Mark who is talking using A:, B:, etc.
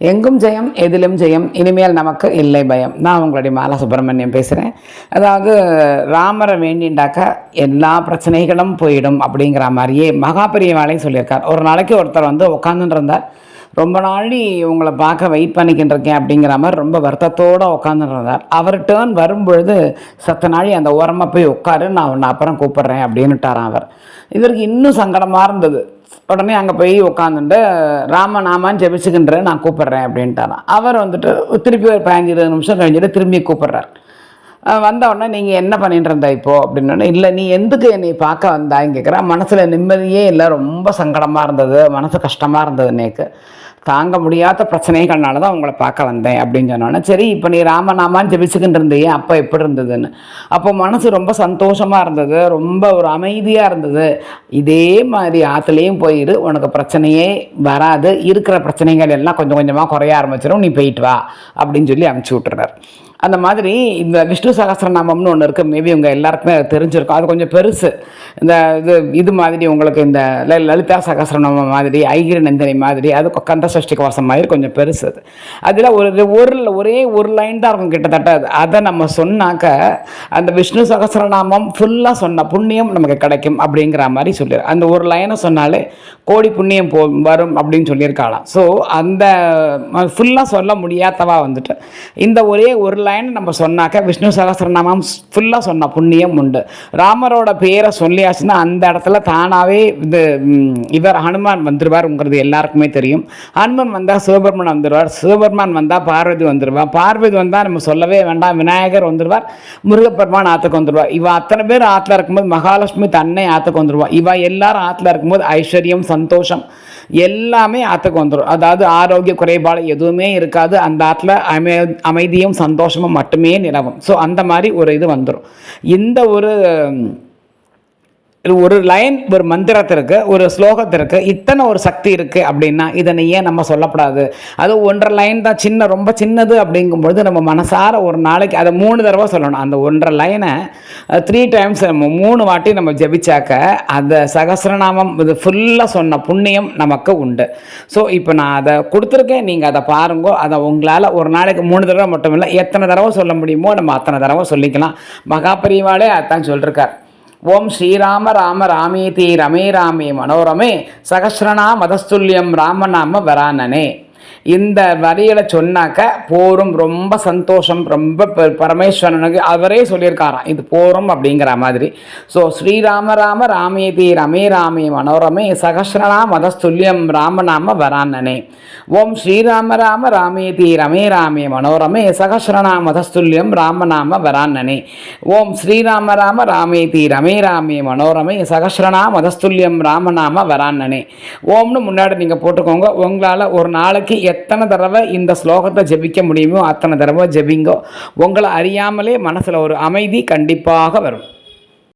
A: எங்கும் ஜெயம் எதிலும் ஜெயம் இனிமேல் நமக்கு இல்லை பயம். நான் உங்களுடைய மாலா சுப்பிரமணியம் பேசுகிறேன் அதாவது ராமரை வேண்டிண்டாக்கா எல்லா பிரச்சனைகளும் போயிடும் அப்படிங்கிற மாதிரியே மகாபெரியவாளையும் சொல்லியிருக்கார். ஒரு நாளைக்கு ஒருத்தர் வந்து உட்காந்துட்டு ரொம்ப நாளி உங்களை பார்க்க வெயிட் பண்ணிக்கிட்டு இருக்கேன் அப்படிங்கிற மாதிரி ரொம்ப வருத்தத்தோடு உட்காந்துருந்தார் அவர் டேர்ன் வரும்பொழுது சத்த நாளி அந்த ஓரமாக போய் உட்காரு நான் உன்னை அப்புறம் கூப்பிட்றேன் அப்படின்னுட்டாரான் அவர். இவருக்கு இன்னும் சங்கடமாக இருந்தது. உடனே அங்கே போய் உட்காந்துட்டு ராம நாமான்னு ஜெபிச்சுக்கின்ற நான் கூப்பிட்றேன் அப்படின்ட்டாரான் அவர் வந்துட்டு திருப்பி ஒரு பதினஞ்சு இருபது நிமிஷம் கழிஞ்சிட்டு திரும்பி கூப்பிட்றாரு. வந்த உடனே நீங்கள் என்ன பண்ணிட்டு இருந்தா இப்போ? அப்படின்னோடனே இல்லை நீ எதுக்கு என்னை பார்க்க வந்தான்னு கேட்குறா மனசில் நிம்மதியே இல்லை ரொம்ப சங்கடமாக இருந்தது மனசு கஷ்டமாக இருந்தது நேக்கு தாங்க முடியாத பிரச்சனைகள்னால தான் உங்களை பார்க்க வந்தேன் அப்படின்னு சொன்னோன்னே சரி இப்போ நீ ராமநாமான்னு ஜெபிச்சுக்கிட்டு இருந்தியே அப்போ எப்படி இருந்ததுன்னு? அப்போ மனசு ரொம்ப சந்தோஷமாக இருந்தது ரொம்ப ஒரு அமைதியாக இருந்தது. இதே மாதிரி ஆற்றுலேயும் போயிடு உனக்கு பிரச்சனையே வராது இருக்கிற பிரச்சனைகள் எல்லாம் கொஞ்சம் கொஞ்சமாக குறைய ஆரம்பிச்சிடும் நீ போயிட்டு வா அப்படின்னு சொல்லி அனுப்பிச்சி விட்டுறார் அந்த மாதிரி இந்த விஷ்ணு சகஸ்ரநாமம்னு ஒன்று இருக்குது மேபி உங்கள் எல்லாருக்குமே அது தெரிஞ்சிருக்கும். அது கொஞ்சம் பெருசு. இந்த இது இது மாதிரி உங்களுக்கு இந்த ல- லலிதா சகஸ்ரநாமம் மாதிரி ஐகிரி நந்தினி மாதிரி அது கந்த கந்த சஷ்டி கவசம் மாதிரி கொஞ்சம் பெருசு அது. அதில் ஒரு ஒரு ஒரே ஒரு லைன் தான் இருக்கும் கிட்டத்தட்ட அது. அதை நம்ம சொன்னாக்க அந்த விஷ்ணு சகசரநாமம் ஃபுல்லாக சொன்ன புண்ணியம் நமக்கு கிடைக்கும் அப்படிங்கிற மாதிரி சொல்லிடு அந்த ஒரு லைனை சொன்னாலே கோடி புண்ணியம் போ வரும் அப்படின்னு சொல்லியிருக்காளாம். ஸோ அந்த ஃபுல்லாக சொல்ல முடியாதவா வந்துட்டு இந்த ஒரே ஒரு லைன் நம்ம சொன்னாக்க விஷ்ணு சகசரநாமம் ஃபுல்லாக சொன்ன புண்ணியம் உண்டு. ராமரோட பேரை சொல்லியாச்சுன்னா அந்த இடத்துல தானாகவே இது இவர் ஹனுமான் வந்துடுவாருங்கிறது எல்லாருக்குமே தெரியும். ஹனுமன் வந்தால் சிவபெருமன் வந்துடுவார் சிவபெருமான் வந்தால் பார்வதி வந்துடுவார் பார்வதி வந்தால் நம்ம சொல்லவே வேண்டாம் விநாயகர் வந்துடுவார் முருகப்பெருமான் ஆற்றுக்கு வந்துடுவார் இவள் அத்தனை பேர் ஆற்றுல இருக்கும்போது மகாலட்சுமி தன்னை ஆற்றுக்கு வந்துடுவாள் இவ எல்லாரும் ஆற்றுல இருக்கும்போது ஐஸ்வர்யம் சந்தோஷம் எல்லாமே ஆற்றுக்கு வந்துடும் அதாவது ஆரோக்கிய குறைபாடு எதுவுமே இருக்காது. அந்த ஆற்றுல அமை அமைதியும் சந்தோஷமும் மட்டுமே நிலவும். ஸோ அந்த மாதிரி ஒரு இது வந்துடும் இந்த ஒரு ஒரு லைன் ஒரு மந்திரத்திற்கு ஒரு ஸ்லோகத்திற்கு இத்தனை ஒரு சக்தி இருக்குது அப்படின்னா இதனை ஏன் நம்ம சொல்லப்படாது? அது ஒன்றரை லைன் தான் சின்ன ரொம்ப சின்னது அப்படிங்கும்பொழுது நம்ம மனசார ஒரு நாளைக்கு அதை மூணு தடவை சொல்லணும். அந்த ஒன்றரை லைனை த்ரீ டைம்ஸ் நம்ம மூணு வாட்டி நம்ம ஜெபிச்சாக்க அந்த சகஸ்ரநாமம் இது ஃபுல்லாக சொன்ன புண்ணியம் நமக்கு உண்டு. ஸோ இப்போ நான் அதை கொடுத்துருக்கேன். நீங்கள் அதை பாருங்கோ. அதை உங்களால் ஒரு நாளைக்கு மூணு தடவை மட்டும் இல்லை எத்தனை தடவை சொல்ல முடியுமோ நம்ம அத்தனை தடவை சொல்லிக்கலாம். மகாபரிவாலே அதான் சொல்லிருக்கார். ஓம் ஸ்ரீராம ராம ராமேதி ரமே ராமே மனோரமே சகஸ்ரனா மதஸ்துல்யம் ராமநாம வரானனே. இந்த வரியில் சொன்னாக்க போரும் ரொம்ப சந்தோஷம் ரொம்ப பரமேஸ்வரனுக்கு அவரே சொல்லியிருக்காராம். இது போரும் அப்படிங்கிற மாதிரி. ஸோ ஸ்ரீராம ராம ராமேதி ரமே ராமே மனோரமே சகஸ்ரனா மதஸ்துல்யம் ராமநாம வரானனே. ஓம் ஸ்ரீராம ராம ராமேதி ரமே ராமே மனோரமே சகஸ்ரனா மதஸ்துல்யம் ராமநாம வரானனே. ஓம் ஸ்ரீராம ராம ராமேதி ரமே ராமே மனோரமே சகஸ்ரனா மதஸ்துல்யம் ராமநாம வரானனே. ஓம்னு முன்னாடி நீங்கள் போட்டுக்கோங்க. உங்களால் ஒரு நாளைக்கு எத்தனை தடவை இந்த ஸ்லோகத்தை ஜெபிக்க முடியுமோ அத்தனை தடவை ஜெபிங்கோ. உங்களை அறியாமலே மனசில் ஒரு அமைதி கண்டிப்பாக வரும்.